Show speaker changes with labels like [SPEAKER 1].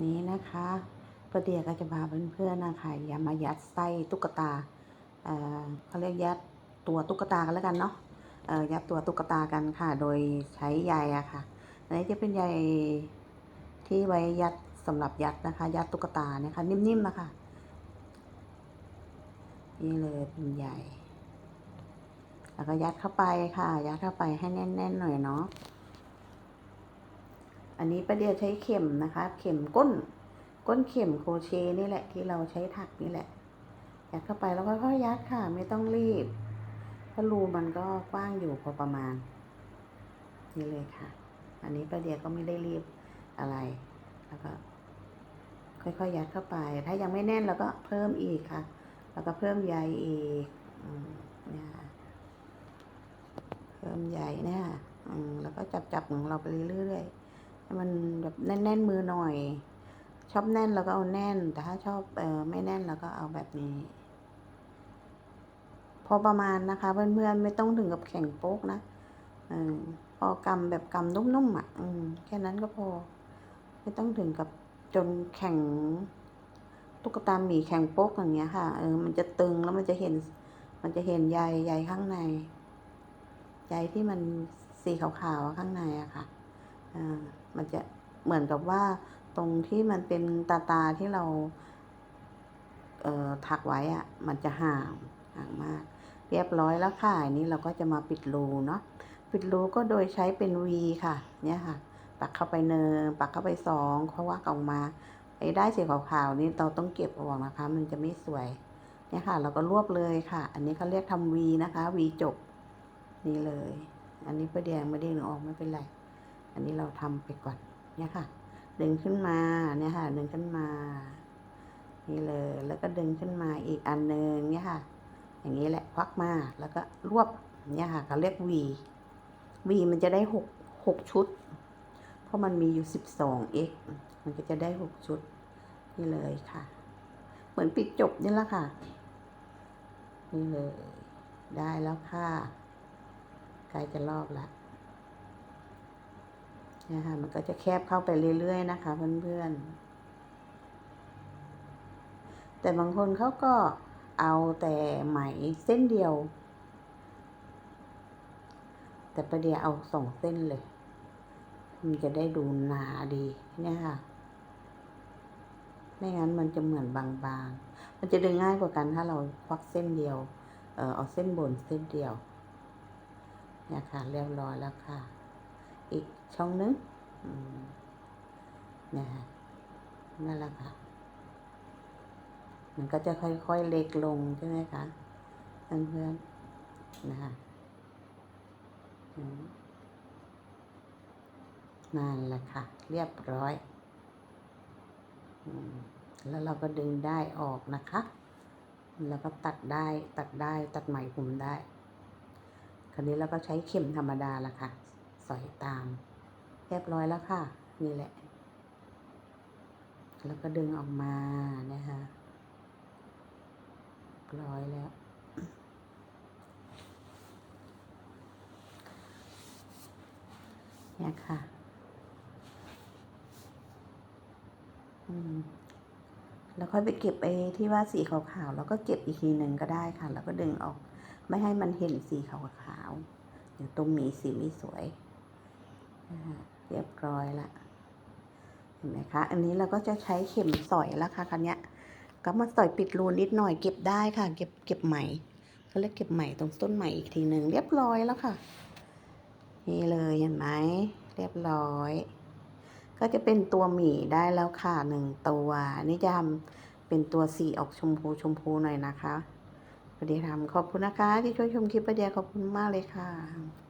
[SPEAKER 1] นี้นะคะประเดี๋ยวก็จะพาเพื่อนๆนะคะอย่ามายัดไส้ตุ๊กตาเอ่อเขาเรียกยัดตัวตุ๊กตากันแล้วกันเนาะเอ่อยัดตัวตุ๊กตากันค่ะ โดยใช้ใยอะค่ะอันนี้จะเป็นใยที่ไว้ยัดสำหรับยัดนะคะ ยัดตุ๊กตาเนี่ยค่ะนิ่มๆนะคะนี่เลยเป็นใยแล้วก็ยัดเข้าไปค่ะ ยัดเข้าไปให้แน่นๆหน่อยเนาะ อันนี้ประเดี๋ยวใช้เข็มนะคะ เข็มก้น ก้นเข็มโครเชนี่แหละที่เราใช้ถักนี่แหละ ยัดเข้าไปแล้วก็ค่อยๆยัดค่ะ ไม่ต้องรีบเพราะรูมันก็กว้างอยู่พอประมาณ นี่เลยค่ะ อันนี้ประเดี๋ยวก็ไม่ได้รีบอะไร แล้วก็ ค่อยๆยัดเข้าไป ถ้ายังไม่แน่นเราก็เพิ่มอีกค่ะ แล้วก็เพิ่มใยอีกเนี่ยค่ะเพิ่มใยเนี่ยค่ะแล้วก็จับๆของเราไปเรื่อยๆ มันแบบแน่นๆมือหน่อย ชอบแน่นเราก็เอาแน่น แต่ถ้าชอบเออไม่แน่นเราก็เอาแบบนี้ พอประมาณนะคะ เพื่อนๆไม่ต้องถึงกับแข็งโป๊กนะเออพอกำแบบกำนุ่มๆอะอืมแค่นั้นก็พอ ไม่ต้องถึงกับจนแข็งตุ๊กตาหมีแข็งโป๊กอย่างเงี้ยค่ะ เออ มันจะตึงแล้วมันจะเห็น มันจะเห็นใยใยข้างในใยที่มันสีขาวๆข้างในอะค่ะอ่า มันจะเหมือนกับว่าตรงที่มันเป็นตาตาที่เราเอ่อถักไว้อะมันจะห่างห่างมาก เรียบร้อยแล้วค่ะอันนี้เราก็จะมาปิดรูเนาะปิดรูก็โดยใช้เป็น V ค่ะ เนี่ยค่ะ ปักเข้าไปเนินปักเข้าไปสองเขาะวักออกมาไอ้ได้สีขาวๆนี่เราต้องเก็บออกนะคะ มันจะไม่สวยเนี่ยค่ะ เราก็รวบเลยค่ะ อันนี้เขาเรียกทำ V นะคะ V จบนี่เลย อันนี้ประเดี๋ยวไม่ได้หนูออกไม่เป็นไร อันนี้เราทำไปก่อนเนี่ยค่ะ ดึงขึ้นมาเนี่ยค่ะ ดึงขึ้นมา นี่เลย แล้วก็ดึงขึ้นมาอีกอันหนึ่งเนี่ยค่ะ อย่างนี้แหละควักมาแล้วก็รวบเนี่ยค่ะเขาเรียก V V มันจะได้หกหกชุด เพราะมันมีอยู่สิบสอง x มันก็จะได้หกชุด นี่เลยค่ะ เหมือนปิดจบนี่แหละค่ะ นี่เลย ได้แล้วค่ะใกล้จะรอบล นะคะมันก็จะแคบเข้าไปเรื่อยๆนะคะ เพื่อนๆ แต่บางคนเขาก็เอาแต่ไหมเส้นเดียว แต่ประเดี๋ยวเอาสองเส้นเลย มันจะได้ดูหนาดีเนี่ยค่ะไม่งั้นมันจะเหมือนบางๆ มันจะดึงง่ายกว่ากันถ้าเราควักเส้นเดียว เออเอาเส้นบนเส้นเดียวเนี่ยค่ะเรียบร้อยแล้วค่ะ อีกช่องนึงนะฮะนั่นแหละค่ะ มันก็จะค่อยๆเล็กลงใช่ไหมคะเพื่อนๆนะคะนั่นแหละค่ะ เรียบร้อยแล้วเราก็ดึงได้ออกนะคะ แล้วก็ตัดได้ตัดได้ตัดไหมผมได้ คราวนี้เราก็ใช้เข็มธรรมดาละค่ะ ใสอยตามเรียบร้อยแล้วค่ะ นี่แหละ แล้วก็ดึงออกมานะคะเรียบร้อยแล้ว เนี่ยค่ะ อืมแล้วค่อยไปเก็บไอ้ที่ว่าสีขาวๆ แล้วก็เก็บอีกทีหนึ่งก็ได้ค่ะ แล้วก็ดึงออก ไม่ให้มันเห็นสีขาวๆ เดี๋ยวตรงมีสีไม่สวย เรียบร้อยละเห็นไหมคะ อันนี้เราก็จะใช้เข็มสอยแล้วค่ะคันนี้ยก็มาสอยปิดรูนิดหน่อยเก็บได้ค่ะ เก็บเก็บไหมเขาเรียเก็บไหมตรงต้นไหมอีกทีหนึ่งเรียบร้อยแล้วค่ะ นี่เลยเห็นไหมเรียบร้อย ก็จะเป็นตัวหมีได้แล้วค่ะหนึ่งตัวนนี่จะทำเป็นตัวสีออกชมพูชมพูหน่อยนะคะประเดี๋ยวทำขอบคุณนะคะที่ช่วยชมคลิปประเดี๋ยวขอบคุณมากเลยค่ะ